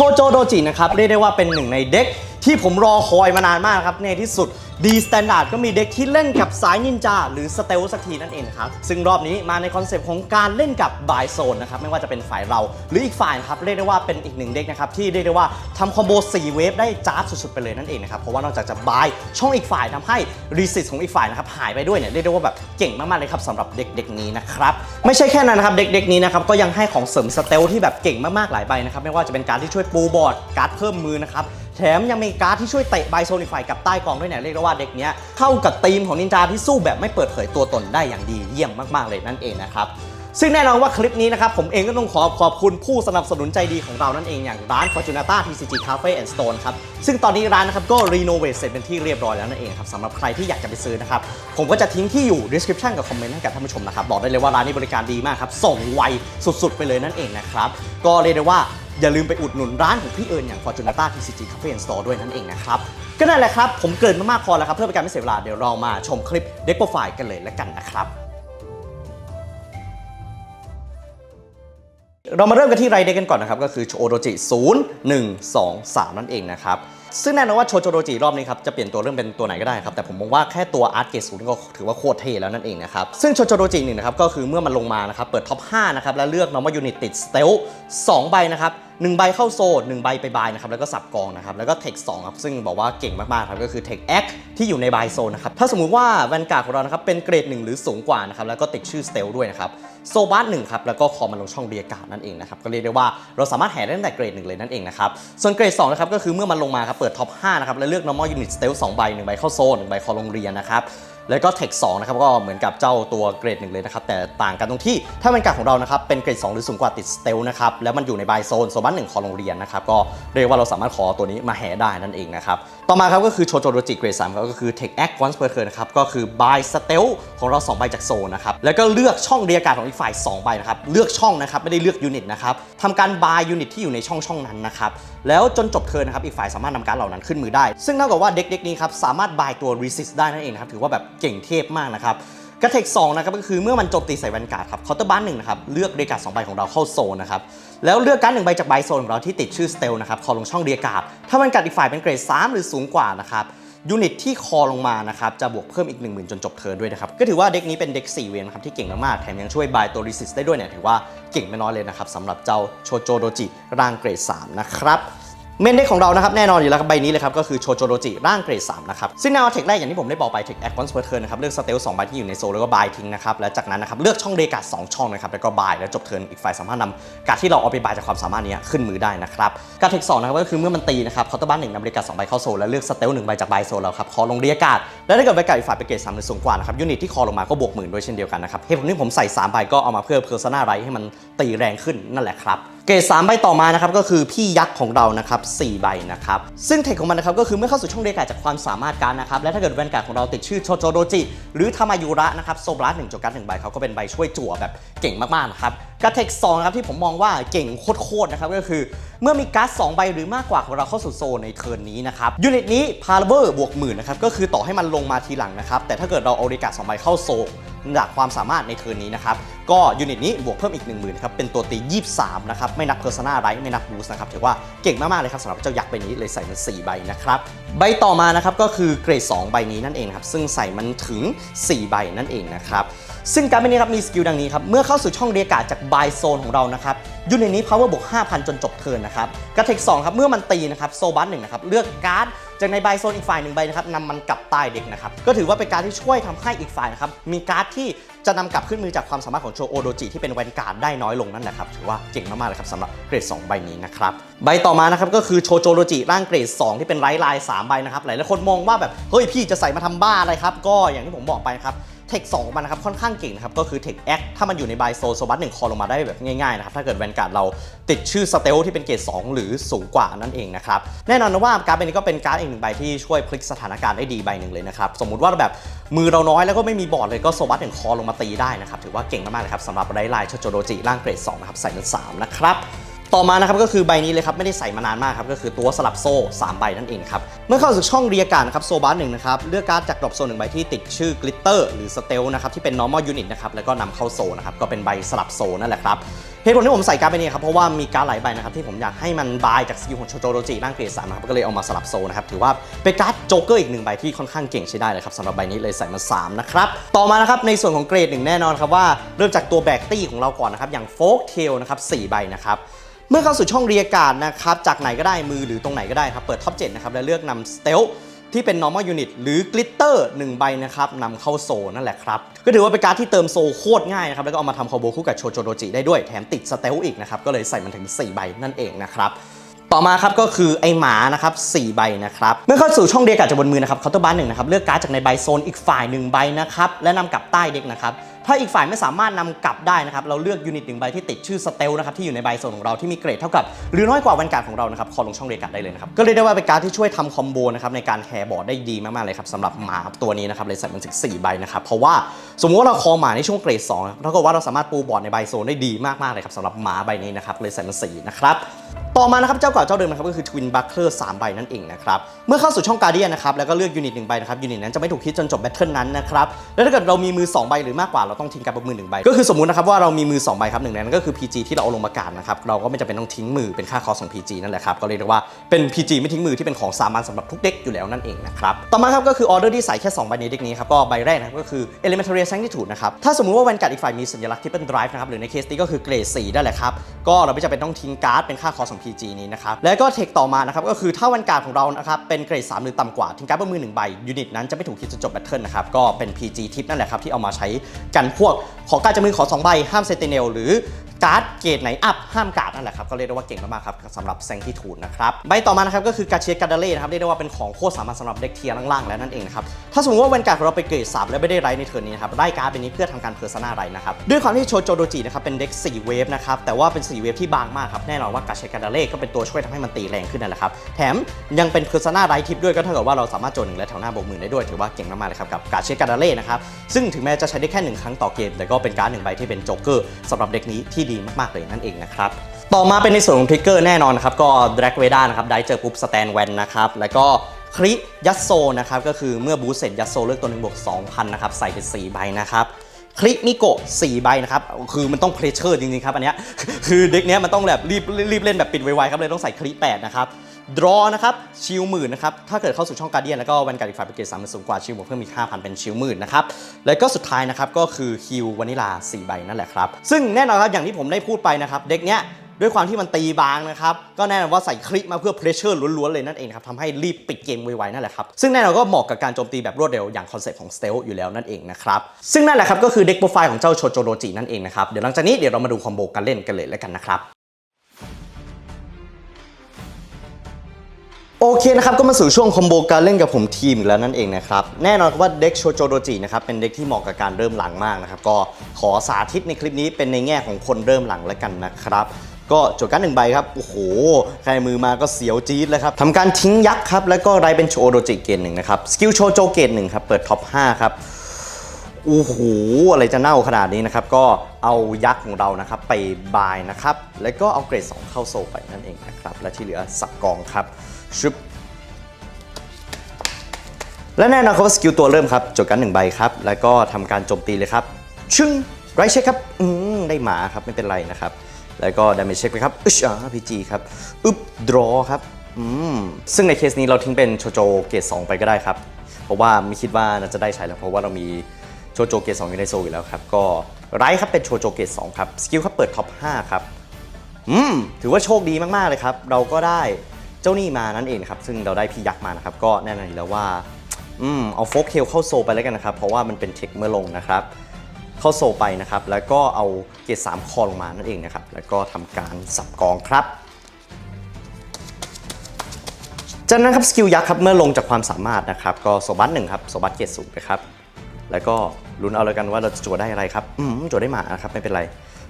โชโจโดจินะครับเรียกได้ว่าเป็นหนึ่งในเด็ก ที่ผมรอคอยมานานมากครับในที่สุดดีสแตนดาร์ดก็มีเด็กที่เล่นกับสายนินจาหรือสเตลสักทีนั่นเองครับ ซึ่งรอบนี้มาในคอนเซปต์ของการเล่นกับบายโซนนะครับ ไม่ว่าจะเป็นฝ่ายเรา หรืออีกฝ่ายครับเรียกได้ว่าเป็นอีกหนึ่งเด็กนะครับที่เรียกได้ว่าทำคอมโบ4เวฟได้จ้าบสุดๆไปเลยนั่นเองนะครับ เพราะว่านอกจากจะบายช่องอีกฝ่ายทำให้รีสิสของอีกฝ่ายนะครับหายไปด้วยเนี่ยเรียกได้ว่าแบบเก่งมากๆเลยครับสำหรับเด็กๆนี้นะครับไม่ใช่แค่นั้นนะครับเด็กๆนี้นะครับก็ยังให้ของเสริมสเตลที่แบบเก่งมากๆหลายใบนะครับไม่ว่าจะเป็นการที่ช่วยปูบอร์ดการ์ดเพิ่มมือนะครับ แถมยังมีการ์ดที่ช่วยเตะไบโซนิฟายกับใต้กองด้วยเนี่ยเรียกได้ว่าเด็กเนี้ยเข้ากับธีมของนินจาที่สู้แบบไม่เปิดเผยตัวตนได้อย่างดีเยี่ยมมากๆเลยนั่นเองนะครับซึ่งแน่นอนว่าคลิปนี้นะครับ ผมเองก็ต้องขอขอบคุณผู้สนับสนุนใจดีของเรานั่นเองอย่างร้าน Fortunata TCG Cafe and Stone ครับ ซึ่งตอนนี้ร้านนะครับ ก็รีโนเวทเสร็จเป็นที่เรียบร้อยแล้วนั่นเองครับสำหรับใครที่อยากจะไปซื้อนะครับ ผมก็จะทิ้งที่อยู่ description กับคอมเมนต์ให้กับท่านผู้ชมนะครับ บอกได้เลยว่าร้านนี้บริการดีมากครับ ส่งไวสุดๆ ไปเลยนั่นเองนะครับ ก็เรียกได้ว่า อย่าลืมไปอุดหนุนร้านของพี่เอิญอย่าง Fortunata TCG Cafe and Store ด้วยนั่นเองนะครับ ก็นั่นแหละครับ ผมเกินมามากพอแล้วครับ เพื่อเป็นการไม่เสียเวลาเดี๋ยวเรามาชมคลิปเด็กโปรไฟล์กันเลยแล้วกันนะครับ เรามาเริ่มกันที่ไรเด็กกันก่อนนะครับ ก็คือโชโดจิ0 1 2 3 นั่นเองนะครับซึ่งแน่นอนว่าโชโจโดจิรอบนี้ครับจะเปลี่ยนตัวเรื่องเป็นตัวไหนก็ได้ครับแต่ผมมองว่าแค่ตัวอาร์ตเกตศูนย์ก็ถือว่าโคตรเท่แล้วนั่นเองนะครับซึ่งโชโจโดจิหนึ่งนะครับก็คือเมื่อมันลงมานะครับเปิดท็อป 5 นะครับ แล้วเลือก normal unit ติด stealth 2ใบนะครับ 1ใบเข้าโซน1ใบไปบายนะครับแล้วก็สับกองนะครับแล้วก็เทค2ครับซึ่งบอกว่าเก่งมากๆครับก็คือเทค X ที่อยู่ในบายโซนนะครับถ้าสมมุติว่าแวนการ์ดของเรานะครับเป็นเกรด 1 หรือสูงกว่านะครับแล้วก็ติดชื่อ stealth ด้วยนะครับโซบาร์หนึ่งครับแล้วก็คอมันลงช่องเรียกกาดนั่นเองนะครับก็เรียกได้ว่าเราสามารถแห่ได้ตั้งแต่เกรดหนึ่งเลยนั่นเองนะครับส่วนเกรด2นะครับก็คือเมื่อมันลงมาครับเปิดท็อป5นะครับแล้วเลือก normal unit stealth 2ใบ1ใบเข้าโซน1ใบคอลงเรียนนะครับ แล้วก็เทค2นะครับก็เหมือนกับเจ้าตัวเกรดหนึ่งเลยนะครับแต่ต่างกันตรงที่ถ้าเป็นการของเรานะครับเป็นเกรด 2 หรือสูงกว่าติดสเตลนะครับแล้วมันอยู่ในบายโซนโซบันหนึ่งคอโรงเรียนนะครับก็เรียกว่าเราสามารถขอตัวนี้มาแห่ได้นั่นเองนะครับต่อมาครับก็คือโชโจโรจิเกรด3ครับก็คือเทคแอควันส์เ r อร์เทิร์นะครับก็คือบายสเตลของเรา2ใบจากโซนนะครับแล้วก็เลือกช่องเรียกการของอีกฝ่าย2ใบนะครับเลือกช่องนะครับไม่ได้เลือกยูนิตนะครับทำการบายยูนิตที่อยู่ในช่องช่องนั้นนะครับแล้วจนจบเทิร์นนะครับอีกฝ่ายสามารถนำการเหล่านั้นขึ้นมือได้ ซึ่งเท่ากับว่าเด็กเด็กนี้ครับสามารถบายตัว resist ได้นั่นเองนะครับถือว่าแบบเก่งเทพมากนะครับกระเทค2นะครับก็คือเมื่อมันโจมตีใส่แวนการ์ดครับเคาน์เตอร์บ้านหนึ่งนะครับเลือกเรียกกาดสองใบของเราเข้าโซนนะครับแล้วเลือกการ์ดหนึ่งใบจากใบโซนของเราที่ติดชื่อสเตลนะครับคอลงช่องเรียกกาดถ้าแวนการ์ดอีกฝ่ายเป็นเกรด3หรือสูงกว่านะครับยูนิตที่คอลงมานะครับจะบวกเพิ่มอีก 1 0,000 จนจบเทิร์นด้วยนะครับ ก็ถือว่าเด็กนี้เป็นเด็ก 4 เวนนะครับที่เก่งมากๆแถมยังช่วยบายตัวรีสิสได้ด้วยเนี่ยถือว่าเก่งไม่น้อยเลยนะครับสำหรับเจ้าโชโจโดจิร่างเกรด 3 นะครับ เมนเด็กของเรานะครับแน่นอนอยู่แล้วครับใบนี้เลยครับก็คือโชโจโรจิร่างเกรด3นะครับซึ่งแนวเทคแรกอย่างที่ผมได้บอกไปเทคแอคคอนสเปอร์เทิร์นนะครับเลือกสเตลสองใบที่อยู่ในโซลแล้วก็บายทิ้งนะครับและจากนั้นนะครับเลือกช่องเรกาสองช่องนะครับแล้วก็บายแล้วจบเทิร์นอีกฝ่ายสามารถนำการที่เราเอาไปบายจากความสามารถนี้ขึ้นมือได้นะครับการเทคสองนะครับก็คือเมื่อมันตีนะครับเคาน์เตอร์บ้านหนึ่งนำเรกาสองใบเข้าโซลแล้วเลือกสเตลหนึ่งใบจากบายโซลแล้วครับคอลงเรียกาดและถ้าเกิดใบกาดอีกฝ่ายเป็นเกรดสามหรือสูงกว่านะครับยูนิตที่คอลงมาก็บวกหมื่นด้วยเช่นเดียวกันนะครับเหตุผลที่ผมใส่สามใบก็เอามาเพื่อเพอร์ซนาไรให้มันตีแรงขึ้นนั่นแหละครับ เกรด3ใบต่อมานะครับก็คือพี่ยักษ์ของเรานะครับ4ใบนะครับซึ่งเทคของมันนะครับก็คือเมื่อเข้าสู่ช่องเรียการดจากความสามารถการนะครับและถ้าเกิดแวนการ์ดของเราติดชื่อโชโจโดจิหรือทามายุระนะครับโซบลัสหนึ่งจการดหนึ่งใบเขาก็เป็นใบช่วยจั่วแบบเก่งมากๆนะครับการดเทค2นะครับที่ผมมองว่าเก่งโคตรๆนะครับก็คือ เมื่อมีการ์ด2ใบหรือมากกว่าของเราเข้าสู่โซนในเทิร์นนี้นะครับยูนิตนี้พาราเบอร์บวกหมื่นนะครับก็คือต่อให้มันลงมาทีหลังนะครับแต่ถ้าเกิดเราเอาเรกาสองใบเข้าโซนจากความสามารถในเทิร์นนี้นะครับก็ยูนิตนี้บวกเพิ่มอีก 1 0,000ครับเป็นตัวตี 23 นะครับ ไม่นับเพอร์ซนาไรไม่นับบูสนะครับ ถือว่าเก่งมาก ๆ เลยครับสำหรับเจ้ายักษ์ใบนี้เลยใส่มัน 4 ใบนะครับ ใบต่อมานะครับก็คือเกรด 2 ใบนี้นั่นเองครับ ซึ่งใส่มันถึง 4 ใบนั่นเองนะครับ ซึ่งการ์ดใบนี้ครับมีสกิลดังนี้ครับ เมื่อเข้าสู่ช่องเรียกการจากบายโซนของเรานะครับยูนิตนี้ power บวก 5,000 จนจบเทิร์นนะครับกระเทค2ครับ เมื่อมันตีนะครับโซบัสหนึ่งนะครับ เลือกการ์ด จากในใบโซนอีกฝ่ายหนึ่งใบนะครับนำมันกลับใต้เด็กนะครับก็ถือว่าเป็นการที่ช่วยทำให้อีกฝ่ายนะครับมีการ์ดที่จะนำกลับขึ้นมือจากความสามารถของโชโอโดจิที่เป็นแวนการ์ดได้น้อยลงนั่นแหละครับถือว่าเก่งมากๆเลยครับสำหรับเกรด 2 ใบนี้นะครับใบต่อมานะครับก็คือโชโจโดจิร่างเกรด 2 ที่เป็นไร้ลาย3ใบนะครับหลายๆคนมองว่าแบบเฮ้ยพี่จะใส่มาทำบ้าอะไรครับก็อย่างที่ผมบอกไปครับเทค2ของมันนะครับค่อนข้างเก่งนะครับก็คือเทคแอคถ้ามันอยู่ในบายโซโซบัสหนึ่งคอลงมาได้แบบง่ายๆนะครับถ้าเกิดแวนการ์ดเราติดชื่อสเตลที่เป็นเกรด2 หรือสูงกว่านั่นเองนะครับแน่นอนนะว่าการ์ดนี้ก็เป็นการ์ดอีหนึ่งใบที่ช่วยพลิกสถานการณ์ได้ดีใบหนึ่งเลยนะครับ สมมุติว่าแบบมือเราน้อยแล้วก็ไม่มีบอร์ดเลยก็โซบัสหนึ่งคอลงมาตีได้นะครับ ถือว่าเก่งมากๆเลยครับสำหรับไรไลน์โชโจโดจิร่างเกรด2นะครับใส่เป็น3นะครับ ต่อมานะครับก็คือใบนี้เลยครับไม่ได้ใส่มานานมากครับก็คือตัวสลับโซ่ 3 ใบนั่นเองครับเมื่อเข้าสู่ช่องเรียกการนะครับโซบาร์หนึ่งนะครับเลือกการ์ดจากดรอปโซนหนึ่งใบที่ติดชื่อกลิตเตอร์หรือสเตลนะครับที่เป็น normal unit นะครับแล้วก็นำเข้าโซนะครับก็เป็นใบสลับโซนั่นแหละครับเหตุผลที่ผมใส่การ์ดใบนี้ครับเพราะว่ามีการ์ดหลายใบนะครับที่ผมอยากให้มันบายจากสกิลของโชโจโรจิร่างเกรดสามนะครับก็เลยเอามาสลับโซนะครับถือว่าเป็นการ์ดโจ๊กเกอร์อีกหนึ่งใบที่ค่อนข้างเก่งใช้ได้เลยครับสำหรับใบนี้เลยใส่มาสามนะครับต่อมานะครับในส่วนของเกรดหนึ่งแน่นอนครับว่าเริ่มจากตัวแบกตี้ของเราก่อนนะครับอย่างโฟกเทลนะครับสใบนะครับ เมื่อเข้าสู่ช่องเรียการนะครับจากไหนก็ได้มือหรือตรงไหนก็ได้ครับเปิดท็อป7นะครับและเลือกนำสเตลที่เป็น normal unit หรือกลิตเตอร์1ใบนะครับนำเข้าโซนั่นแหละครับ ก็ถือว่าเป็นการดที่เติมโซโคตรง่ายนะครับ แล้วก็เอามาทำคอโบคู่กับโชโจโดจิได้ด้วยแถมติดสเตลอีกนะครับ ก็เลยใส่มันถึง 4 ใบนั่นเองนะครับต่อมาครับก็คือไอหมานะครับ4ใบนะครับเมื่อเข้าสู่ช่องเดียกาจากบนมือนะครับเคาน์เตอร์บาร์หนึ่งนะครับเลือกการ์ดจากในใบโซนอีกฝ่ายหนึ่งใบนะครับและนำกลับใต้เด็กนะครับ ถ้าอีกฝ่ายไม่สามารถนำกลับได้นะครับ เราเลือกยูนิตหนึ่งใบที่ติดชื่อสเตลนะครับที่อยู่ในใบโซนของเราที่มีเกรดเท่ากับ หรือน้อยกว่าวันการของเรานะครับ คอลงช่องเรียกการ์ดได้เลยนะครับ ก็เรียกได้ว่าเป็นการที่ช่วยทำคอมโบนะครับในการแฮร์บอร์ดได้ดีมากๆเลยครับสำหรับหมาตัวนี้นะครับเลยใส่มันถึง4ใบนะครับ เพราะว่าสมมติว่าเราคอหมาในช่วงเกรด2นะครับเท่ากับว่าเราสามารถปูบอร์ดในใบโซนได้ดีมากๆเลยครับสำหรับหมาใบนี้นะครับเลยใส่มัน4นะครับ ต่อมานะครับเจ้าเก่าเจ้าเดิมนะครับก็คือ Twin Buckler 3ใบนั่นเองนะครับเมื่อเข้าสู่ช่องการเดียนะครับแล้วก็เลือกยูนิตหนึ่งใบนะครับยูนิตนั้นจะไม่ถูกคิดจนจบแบทเทิลนั้นนะครับแล้วถ้าเกิดเรามีมือ2ใบหรือมากกว่าเราต้องทิ้งการบนมือหนึ่งใบก็คือสมมุตินะครับว่าเรามีมือ2ใบครับหนึ่งในนั้นก็คือ PG ที่เราเอาลงมากาดนะครับเราก็ไม่จำเป็นต้องทิ้งมือเป็นค่าคอสของ PG นั่นแหละครับก็เรียกได้ว่าเป็น PG ไม่ทิ้งมือที่เป็นของสามัญสำหรับทุกเด็กอยู่แล้วนั่นเองนะครับต่อมาครับก็คือออเดอร์ที่ใส่แค่2ใบในเด็กนี้ครับก็ใบแรกนะครับก็คือ Elementary Sanctitude นะครับถ้าสมมุติว่าแวนการ์ดอีกฝ่ายมีสัญลักษณ์ที่เป็น drive นะครับหรือในเคสนี้ก็คือเกรด4ได้แหละครับก็เราไม่จำเป็นต้องทิ้งการ์ดเป็นค่าคอสของ PG นี้นะครับ แล้วก็เทคต่อมานะครับก็คือถ้าแวนการ์ดของเรานะครับเป็นเกรด 3 หรือต่ำกว่าทิ้งการ์ดบนมือหนึ่งใบยูนิตนั้นจะไม่ถูกคิดจนจบแบทเทิลนะครับก็เป็น PG ทิปนั่นแหละครับที่เอามาใช้กันพวกขอการจะมือขอสองใบห้ามเซติเนลหรือการ์ดเกรดไหนอัพห้ามการ์ดนั่นแหละครับก็เรียกได้ว่าเก่งมากๆครับสำหรับแซงที่ถูนนะครับใบต่อมานะครับก็คือกาเชียกาดาเล่นะครับเรียกได้ว่าเป็นของโคตรสามารถสำหรับเด็กเทียร์ล่างๆแล้วนั่นเองนะครับถ้าสมมติว่าแวนการ์ดของเราไปเกรดสามแล้วไม่ได้ไรในเทิร์นนี้นะครับได้การ์ดเป็นนี้เพื่อทำการเพอร์ซนาไรนะครับด้วยความที่โชโจโดจินะครับเป็นเด็ก4เวฟนะครับแต่ว่าเป็น4เวฟที่บางมากครับแน่นอนว่ากาเชียกาดาเล่ก็เป็นตัวช่วยทำให้มันตีแรงขึ้นนั่นแหละครับ แถมยังเป็นเพอร์ซนาไรทิปด้วยก็เท่ากับว่าเราสามารถโจนหนึ่งและแถวหน้าบวกหมื่นได้ด้วยถือว่าเก่งมากๆเลยครับกับกาเชียกาดาเล่นะครับซึ่งถึงแม้จะใช้ได้แค่หนึ่งครั้งต่อเกมแต่ก็เป็นการ์ดหนึ่งใบที่เป็นโจ๊กเกอร์สำหรับเด็กนี้ที่ดีมากๆเลยนั่นเองนะครับต่อมาเป็นในส่วนของทริกเกอร์แน่นอนนะครับก็ดรากเวด้านะครับได้เจอปุ๊บสแตนแวนนะครับแล้วก็คริยัสโซนะครับก็คือเมื่อบูสเสร็จยัสโซเลือกตัวหนึ่งบวก2,000นะครับใส่เป็น4ใบนะครับ คลิกนิโกะ4ใบนะครับ คือมันต้องเพรสเชอร์จริงๆครับอันเนี้ยคือเด็กเนี้ยมันต้องแบบรีบรีบเล่นแบบปิดไวๆครับเลยต้องใส่คลิ8นะครับดรอนะครับชิลหมื่นนะครับถ้าเกิดเข้าสู่ช่องการเดียนแล้วก็วันการอีกฝ่ายเป็นเกรดสามเป็นสูงกว่าชิลบวกเพิ่มอีก5,000เป็นชิลหมื่นนะครับแล้วก็สุดท้ายนะครับก็คือฮิววานิลา4ใบนั่นแหละครับซึ่งแน่นอนครับอย่างที่ผมได้พูดไปนะครับเด็กเนี้ย ด้วยความที่มันตีบางนะครับ ก็แน่นอนว่าใส่คลิปมาเพื่อเพรสเชอร์ล้วนๆเลยนั่นเองครับทำให้รีบปิดเกมไวๆนั่นแหละครับ ซึ่งแน่นอนก็เหมาะกับการโจมตีแบบรวดเร็วอย่างคอนเซ็ปต์ของสเตลอยู่แล้วนั่นเองนะครับ ซึ่งนั่นแหละครับก็คือเด็กโปรไฟล์ของเจ้าโชโจโรจินั่นเองนะครับ เดี๋ยวหลังจากนี้เดี๋ยวเรามาดูคอมโบการเล่นกันเลยแล้วกันนะครับโอเคนะครับก็มาสู่ช่วงคอมโบการเล่นกับผมทีมอีกแล้วนั่นเองนะครับแน่นอนว่าเด็กโชโจโดจินะครับเป็นเด็กที่เหมาะกับการเริ่มหลังมากนะครับก็ขอสาธิตในคลิปนี้เป็นในแง่ของคนเริ่มหลังแล้วกันนะครับ ก็โจทย์การหนึ่งใบครับ โอ้โห ใครมือมาก็เสียวจี๊ดเลยครับทำการทิ้งยักษ์ครับ แล้วก็ไรเป็นโชโดจิเกตหนึ่งนะครับ สกิลโชโจเกตหนึ่งครับ เปิดท็อป 5 ครับ โอ้โห อะไรจะเน่าขนาดนี้นะครับ ก็เอายักษ์ของเรานะครับไปบายนะครับ แล้วก็เอาเกรด 2 เข้าโซไปนั่นเองนะครับ และที่เหลือสับกองครับชึบและแน่นอนครับว่าสกิลตัวเริ่มครับจดกันหนึ่งใบครับ แล้วก็ทำการโจมตีเลยครับ ชึ้งไรเช็คครับ อืมได้หมาครับไม่เป็นไรนะครับ แล้วก็ดาเมจเช็คไปครับอึชอ่าพีจีครับอึบดรอครับอืมซึ่งในเคสนี้เราทิ้งเป็นโชโจเกต2ไปก็ได้ครับ เพราะว่าไม่คิดว่าน่าจะได้ใช้แล้วเพราะว่าเรามีโชโจเกต2อยู่ในโซอยู่แล้วครับ ก็ไรครับเป็นโชโจเกต2ครับสกิลครับเปิดท็อป5ครับอืมถือว่าโชคดีมากๆเลยครับ เราก็ได้เจ้านี่มานั่นเองครับ ซึ่งเราได้พี่ยักษ์มานะครับ ก็แน่นอนอยู่แล้วว่าอืมเอาโฟกเทลเข้าโซไปแล้วกันนะครับ เพราะว่ามันเป็นเทคเมื่อลงนะครับ เข้าโซไปนะครับ แล้วก็เอาเกรด3คอลงมานั่นเองนะครับ แล้วก็ทำการสับกองครับจากนั้นครับสกิลยักษ์ครับเมื่อลงจากความสามารถนะครับ ก็โซบัสหนึ่งครับโซบัสเกรดสูงไปครับแล้วก็ลุ้นเอาแล้วกันว่าเราจะจั่วได้อะไรครับอืมจั่วได้หมานะครับไม่เป็นไร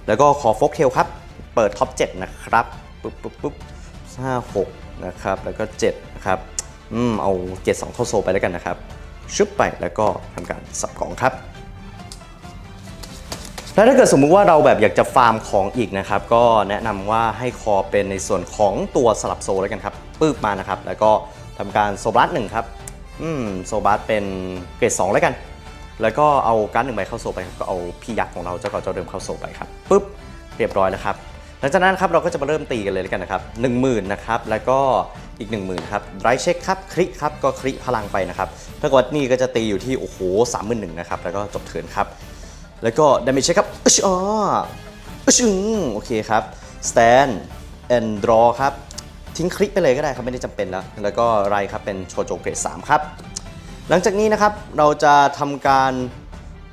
แล้วก็ขอโฟกเทลครับ เปิดท็อป7นะครับปุ๊บปุ๊บปุ๊บห้าหกนะครับ แล้วก็7นะครับอืมเอาเกรดสองเข้าโซไปแล้วกันนะครับชุบไปแล้วก็ทำการสับกองครับ แล้วถ้าเกิดสมมุติว่าเราแบบอยากจะฟาร์มของอีกนะครับ ก็แนะนำว่าให้คอเป็นในส่วนของตัวสลับโซแล้วกันครับปึ๊บมานะครับ แล้วก็ทำการโซบัสหนึ่งครับ อืมโซบัสเป็นเกรด2แล้วกัน แล้วก็เอาการ์ดหนึ่งใบเข้าโซไปครับก็เอาพี่ยักษ์ของเราเจ้าเก่าเจ้าเดิมเข้าโซไปครับปึ๊บเรียบร้อยแล้วครับหลังจากนั้นครับเราก็จะมาเริ่มตีกันเลยแล้วกันนะครับ10,000นนะครับแล้วก็อีก 10,000ครับไรเช็คครับคลิกครับก็คลิกพลังไปนะครับถ้าเกิดนี่ก็จะตีอยู่ที่โอ้โห31,000นหนึ่งนะครับแล้วก็จบเทินครับ แล้วก็ดาเมจเช็คครับอึชอ๋ออึชอืมโอเคครับ stand and draw ครับ ทิ้งคลิกไปเลยก็ได้ครับ ไม่ได้จำเป็นแล้ว แล้วก็ไรครับ เป็นโชโจเกรด3ครับ หลังจากนี้นะครับ เราจะทำการ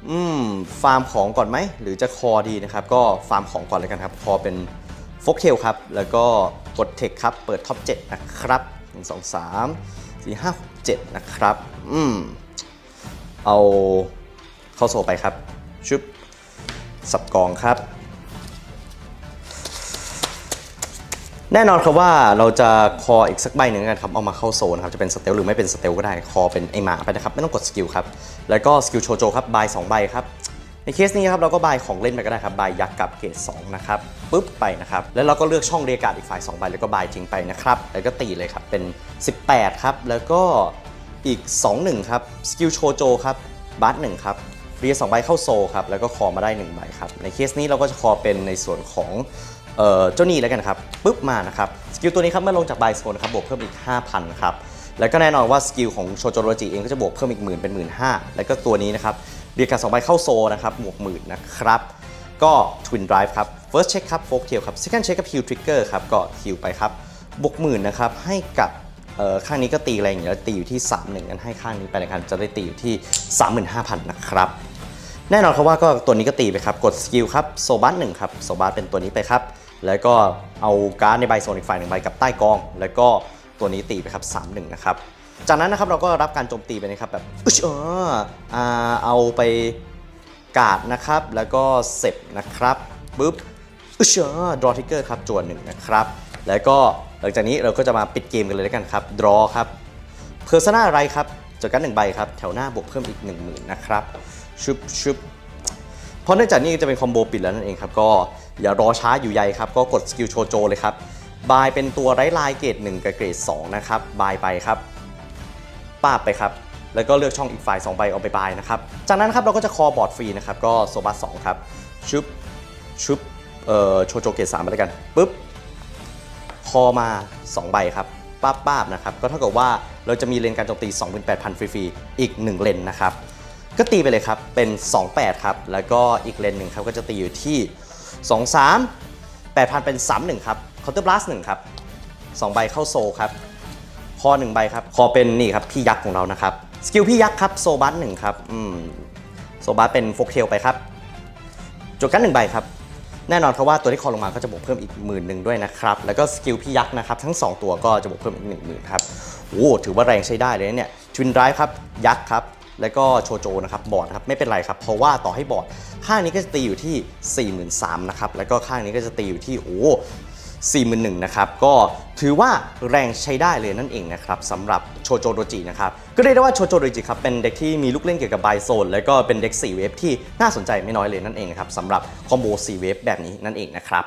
อืมฟาร์มของก่อนไหม หรือจะคอดีนะครับ ก็ฟาร์มของก่อนเลยกันครับ คอเป็นฟกเทลครับ แล้วก็กดเทคครับ เปิดท็อป7นะครับ 1 2 3 4 5 6 7 นะครับ อืม เอาเข้าโซไปครับ ชุบสับกองครับ แน่นอนครับว่าเราจะคออีกสักใบหนึ่งกันครับ เอามาเข้าโซนครับ จะเป็นสเตลหรือไม่เป็นสเตลก็ได้ คอเป็นไอหมาไปนะครับ ไม่ต้องกดสกิลครับ แล้วก็สกิลโชโจครับบาย2ใบครับในเคสนี้ครับเราก็บายของเล่นไปก็ได้ครับบายยักษ์กับเกรด2นะครับปุ๊บไปนะครับแล้วเราก็เลือกช่องเรียกการอีกฝ่าย2ใบแล้วก็บายทิ้งไปนะครับแล้วก็ตีเลยครับเป็น 18 ครับ แล้วก็อีก 2-1 ครับสกิลโชโจครับบัสหนึ่งครับ เรียสองใบเข้าโซครับ แล้วก็คอมาได้1ใบครับ ในเคสนี้เราก็จะคอเป็นในส่วนของเออเจ้าหนี้แล้วกันครับปุ๊บมานะครับ สกิลตัวนี้ครับเมื่อลงจากใบโซนครับบวกเพิ่มอีก 5,000ครับแล้วก็แน่นอนว่าสกิลของโชโจโรจิเองก็จะบวกเพิ่มอีกหมื่นเป็นหมื่นห้าแล้วก็ตัวนี้นะครับเรียกการสองใบเข้าโซนะครับบวกหมื่นนะครับ ก็ Twin Drive ครับ First Check ครับ Folk Tail ครับ Second Check กับ Heal Trigger ครับก็ Heal ไปครับบวกหมื่นนะครับให้กับ ข้างนี้ก็ตีแรงอยู่แล้วตีอยู่ที่ 3 1งั้นให้ข้างนี้ไปนะครับจะได้ตีอยู่ที่ 35,000 นะครับ แน่นอนครับว่าก็ตัวนี้ก็ตีไปครับ กดสกิลครับโซบัสหนึ่งครับโซบัสเป็นตัวนี้ไปครับ แล้วก็เอาการ์ดในใบโซนอีกฝ่ายหนึ่งใบกับใต้กอง แล้วก็ตัวนี้ตีไปครับ 3 1 นะครับ จากนั้นนะครับเราก็รับการโจมตีไปนะครับแบบอึชเออเอาไปกาดนะครับ แล้วก็เสร็จนะครับปุ๊บอึชเออดรอทิกเกอร์ครับจวนหนึ่งนะครับ แล้วก็ ลังจากนี้เราก็จะมาปิดเกมกันเลยแล้วกันครับดรอครับเพอร์ซนาอะไรครับจดกันหนึ่งใบครับ แถวหน้าบวกเพิ่มอีก 1 0,000นะครับชุบชุบเพราะเนื่องจากนี้จะเป็นคอมโบปิดแล้วนั่นเองครับ ก็อย่ารอช้าอยู่ใยครับ ก็กดสกิลโชโจเลยครับบายเป็นตัวไร้ลายเกรด1กับเกรด2นะครับบายไปครับป้าบไปครับ แล้วก็เลือกช่องอีกฝ่าย2ใบเอาไปบายนะครับ จากนั้นครับเราก็จะคอบอร์ดฟรีนะครับ ก็โซบัส2ครับชุบชุบเอ่อโชโจเกต3ไปแล้วกันปุ๊บ คอมา 2 ใบครับป้าบป้าบนะครับ ก็เท่ากับว่าเราจะมีเลนการโจมตี 28,000 ฟรีๆอีก 1 เลนนะครับ ก็ตีไปเลยครับ เป็น 28 ครับ แล้วก็อีกเลนหนึ่งครับ ก็จะตีอยู่ที่ 23 8,000 เป็น 31 ครับเคาน์เตอร์บลัส1ครับ2ใบเข้าโซครับ คอหนึ่งใบครับ คอเป็นนี่ครับ พี่ยักษ์ของเรานะครับ สกิลพี่ยักษ์ครับ โซบัสหนึ่งครับ อืม โซบัสเป็นโฟกเทลไปครับ จดกันหนึ่งใบครับ แน่นอนครับว่าตัวที่คอลงมาก็จะบวกเพิ่มอีกหมื่นหนึ่งด้วยนะครับ แล้วก็สกิลพี่ยักษ์นะครับทั้ง 2 ตัวก็จะบวกเพิ่มอีก1 0,000ครับโอ้ถือว่าแรงใช้ได้เลยเนี่ยทวินไรฟ์ครับยักษ์ครับแล้วก็โชโจนะครับบอร์ดครับไม่เป็นไรครับ เพราะว่าต่อให้บอร์ดข้างนี้ก็จะตีอยู่ที่ 43,000นะครับแล้วก็ข้างนี้ก็จะตีอยู่ที่โอ้ 41,000นะครับก็ถือว่าแรงใช้ได้เลยนั่นเองนะครับสำหรับโชโจโดจินะครับก็เรียกได้ว่าโชโจโดจิครับเป็นเด็กที่มีลูกเล่นเกี่ยวกับไบโซนแล้วก็เป็นเด็ก4เวฟที่น่าสนใจไม่น้อยเลยนั่นเองนะครับสำหรับคอมโบ4เวฟแบบนี้นั่นเองนะครับ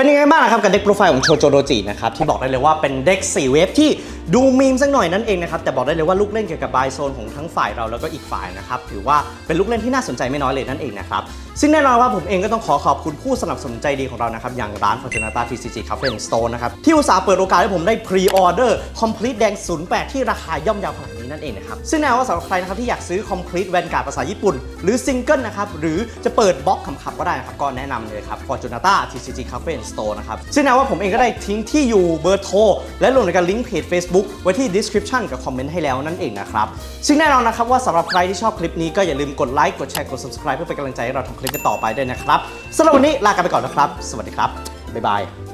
เป็นยังไงบ้างนะครับกับเด็กโปรไฟล์ของโชโจโดจินะครับที่บอกได้เลยว่าเป็นเด็ก4เวฟที่ดูมีมสักหน่อยนั่นเองนะครับแต่บอกได้เลยว่าลูกเล่นเกี่ยวกับไบโซนของทั้งฝ่ายเราแล้วก็อีกฝ่ายนะครับถือว่าเป็นลูกเล่นที่น่าสนใจไม่น้อยเลยนั่นเองนะครับซึ่งแน่นอนว่าผมเองก็ต้องขอขอบคุณผู้สนับสนุนใจดีของเรานะครับอย่างร้าน Fortunata TCG Cafe and Store นะครับที่อุตส่าห์เปิดโอกาสให้ผมได้พรีออเดอร์ Complete แดง08 ที่ราคาย่อมเยาวขนาด นั่นเองนะครับ ซึ่งแน่ว่าสำหรับใครนะครับที่อยากซื้อ Complete แวนการ์ดภาษาญี่ปุ่น หรือซิงเกิลนะครับ หรือจะเปิดบล็อกขำๆก็ได้นะครับ ก็แนะนำเลยครับ Fortunata TCG Cafe and Store นะครับ ซึ่งแน่ว่าผมเองก็ได้ทิ้งที่อยู่เบอร์โทรและรวมถึงการลิงก์เพจ Facebook ไว้ที่ description กับคอมเมนต์ให้แล้วนั่นเองนะครับ ซึ่งแน่นอนนะครับว่าสำหรับใครที่ชอบคลิปนี้ก็อย่าลืมกดไลค์กดแชร์กด subscribe เพื่อเป็นกำลังใจให้เราทำคลิปกันต่อไปด้วยนะครับสำหรับวันนี้ลากันไปก่อนนะครับ สวัสดีครับบ๊ายบาย